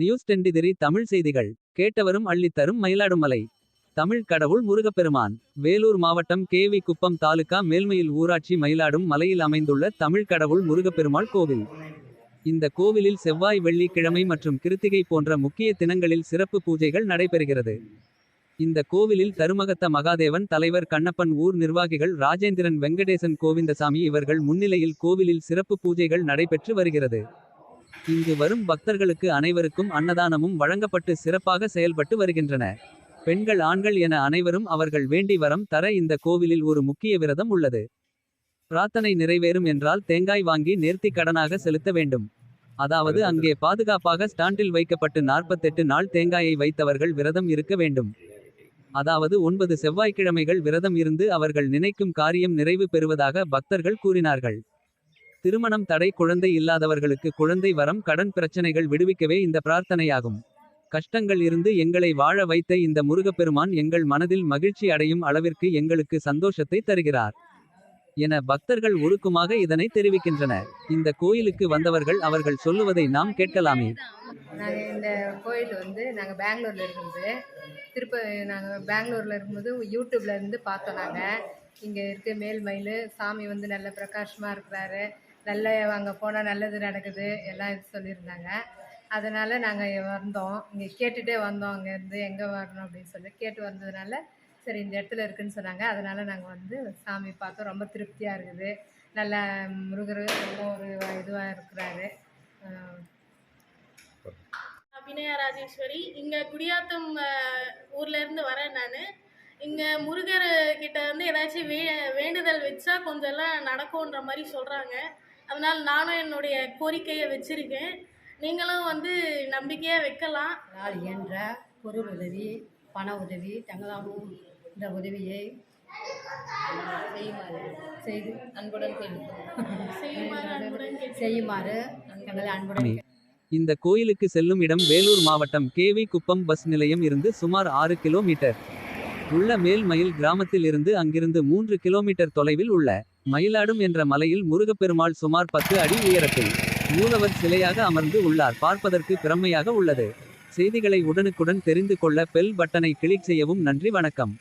News டெண்டிதிரி Tamil செய்திகள் கேட்டவரும் அள்ளித்தரும் மயிலாடுமலை. தமிழ் கடவுள் முருகப்பெருமான் வேலூர் மாவட்டம் கேவி குப்பம் தாலுகா மேல்மையில் ஊராட்சி மயிலாடும் மலையில் அமைந்துள்ள தமிழ் கடவுள் முருகப்பெருமாள் கோவில். இந்த கோவிலில் செவ்வாய் வெள்ளி கிழமை மற்றும் கிருத்திகை போன்ற முக்கிய தினங்களில் சிறப்பு பூஜைகள் நடைபெறுகிறது. இந்த கோவிலில் தருமகத்த மகாதேவன் தலைவர் கண்ணப்பன் ஊர் நிர்வாகிகள் ராஜேந்திரன் வெங்கடேசன் கோவிந்தசாமி இவர்கள் முன்னிலையில் கோவிலில் சிறப்பு பூஜைகள் நடைபெற்று வருகிறது. இங்கு வரும் பக்தர்களுக்கு அனைவருக்கும் அன்னதானமும் வழங்கப்பட்டு சிறப்பாக செயல்பட்டு வருகின்றன. பெண்கள் ஆண்கள் என அனைவரும் அவர்கள் வேண்டி வரம் தர இந்த கோவிலில் ஒரு முக்கிய விரதம் உள்ளது. பிரார்த்தனை நிறைவேறும் என்றால் தேங்காய் வாங்கி நேர்த்திக் கடனாக செலுத்த வேண்டும். அதாவது அங்கே பாதுகாப்பாக ஸ்டாண்டில் வைக்கப்பட்டு 48 நாள் தேங்காயை வைத்தவர்கள் விரதம் இருக்க வேண்டும். அதாவது ஒன்பது செவ்வாய்க்கிழமைகள் விரதம் இருந்து அவர்கள் நினைக்கும் காரியம் நிறைவு பெறுவதாக பக்தர்கள் கூறினார்கள். திருமணம் தடை குழந்தை இல்லாதவர்களுக்கு குழந்தை வரம் கடன் பிரச்சனைகள் விடுவிக்கவே இந்த பிரார்த்தனையாகும். கஷ்டங்கள் இருந்து எங்களை வாழ வைத்த இந்த முருகப்பெருமான் எங்கள் மனதில் மகிழ்ச்சி அடையும் அளவிற்கு எங்களுக்கு சந்தோஷத்தை தருகிறார். என பக்தர்கள் ஒழுக்கமாக இதனை தெரிவிக்கின்றனர். இந்த கோயிலுக்கு வந்தவர்கள் அவர்கள் சொல்லுவதை நாம் கேட்கலாமே. நாங்கள் இந்த கோயில் வந்து நாங்கள் பெங்களூரில் இருக்கும்போது திருப்ப நாங்கள் பெங்களூரில் இருக்கும்போது யூடியூப்ல இருந்து பார்த்தோம் நாங்கள் இங்கே இருக்க மேல்மயில் சாமி வந்து நல்ல பிரகாஷமாக இருக்கிறாரு. நல்ல அங்கே போனால் நல்லது நடக்குது எல்லாம் இது சொல்லியிருந்தாங்க. அதனால் நாங்கள் வந்தோம். இங்கே கேட்டுகிட்டே வந்தோம் அங்கேருந்து எங்கே வரணும் அப்படின்னு சொல்லி. கேட்டு வந்ததுனால சரி இந்த இடத்துல இருக்குன்னு சொன்னாங்க. அதனால் நாங்கள் வந்து சாமி பார்த்தோம். ரொம்ப திருப்தியாக இருக்குது. நல்ல முருகர் ரொம்ப ஒரு இதுவாக இருக்கிறாரு. அபிநயா ராஜேஸ்வரி இங்கே குடியாத்தம் ஊர்லேருந்து வரேன் நான். இங்கே முருகர் கிட்ட வந்து ஏதாச்சும் வே வேண்டுதல் வச்சா கொஞ்சம் எல்லாம் நடக்கும்ன்ற மாதிரி சொல்கிறாங்க அதனால் நானும் என்னுடைய கோரிக்கையை வச்சுருக்கேன். நீங்களும் வந்து நம்பிக்கையாக வைக்கலாம். நாள் இயன்ற பொருள் உதவி பண உதவி தங்களாகும் இந்த உதவியை செய்யுமாறு செய்து அன்புடன் கேட்டுக்கொள்கிறோம். செய்யுமாறு அன்புடன் கேட்டு செய்யுமாறு தங்களை அன்புடன் இந்த கோயிலுக்கு செல்லும் இடம் வேலூர் மாவட்டம் கேவி குப்பம் பஸ் நிலையம் இருந்து சுமார் ஆறு கிலோமீட்டர். உள்ள மேல்மயில் கிராமத்தில் இருந்து அங்கிருந்து மூன்று கிலோமீட்டர் தொலைவில் உள்ள மயிலாடும் என்ற மலையில் முருகப்பெருமாள் சுமார் பத்து அடி உயரத்தில் மூலவர் சிலையாக அமர்ந்து உள்ளார். பார்ப்பதற்கு பிரம்மையாக உள்ளது. செய்திகளை உடனுக்குடன் தெரிந்து கொள்ள பெல் பட்டனை கிளிக் செய்யவும் நன்றி வணக்கம்.